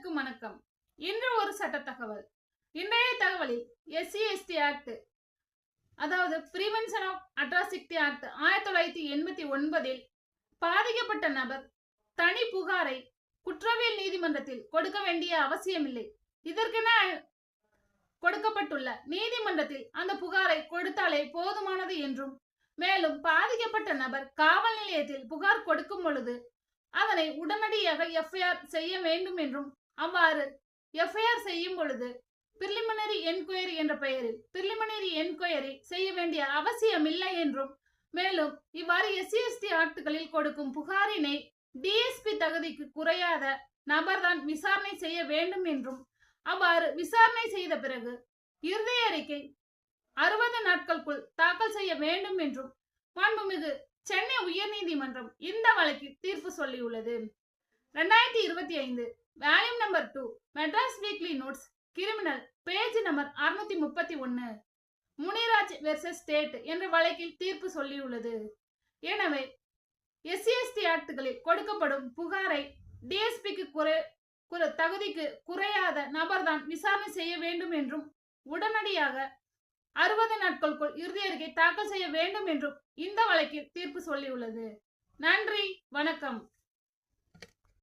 அனைவருக்கும் வணக்கம். இன்று ஒரு சட்ட தகவல். இன்றைய தகவலில் எஸ்சி எஸ்டி ஆக்ட் அதாவது பிரிவென்ஷன் ஆஃப் அட்ராசிட்டி ஆக்ட் ஆயிரத்தி தொள்ளாயிரத்தி எண்பத்தி ஒன்பதில் பாதிக்கப்பட்ட நபர் தனி புகாரை குற்றவியல் நீதிமன்றத்தில் கொடுக்க வேண்டிய அவசியமில்லை. இதற்கென கொடுக்கப்பட்டுள்ள நீதிமன்றத்தில் அந்த புகாரை கொடுத்தாலே போதுமானது என்றும் மேலும் பாதிக்கப்பட்ட நபர் காவல் நிலையத்தில் புகார் கொடுக்கும் பொழுது அதனை உடனடியாக எஃப்ஐஆர் செய்ய வேண்டும் என்றும் அவ்வாறு எஃப்ஐஆர் செய்யும் பொழுது பிரிலிமினரி என்கொயரி என்ற பெயரில் பிரிலிமினரி என்கொயரி செய்ய வேண்டிய அவசியம் இல்லை என்றும் மேலும் இவ்வாறு எஸ்சி எஸ்டி ஆக்டுகளில் கொடுக்கும் புகாரினை டிஎஸ்பி தகுதிக்கு குறையாத நபர்தான் விசாரணை செய்ய வேண்டும் என்றும் அவ்வாறு விசாரணை செய்த பிறகு இறுதி அறிக்கை அறுபது நாட்களுக்குள் தாக்கல் செய்ய வேண்டும் என்றும் மாண்புமிகு சென்னை உயர்நீதிமன்றம் இந்த வழக்கில் தீர்ப்பு சொல்லியுள்ளது. ரெண்டாயிரத்தி இருபத்தி ஐந்து volume number two Madras weekly notes criminal page number அறுநூத்தி முப்பத்தி ஒன்னு. முனிராஜ் வெர்சஸ் ஸ்டேட் என்ற வழக்கில் தீர்ப்பு சொல்லியுள்ளது. எனவே எஸ்சிஎஸ்டி ஆக்டுகளில் கொடுக்கப்படும் புகாரை டிஎஸ்பிக்கு குறை குறை தகுதிக்கு குறையாத நபர்தான் விசாரணை செய்ய வேண்டும் என்றும் உடனடியாக அறுபது நாட்களுக்குள் இறுதி அறிக்கை தாக்கல் செய்ய வேண்டும் என்றும் இந்த வழக்கில் தீர்ப்பு சொல்லியுள்ளது. நன்றி வணக்கம்.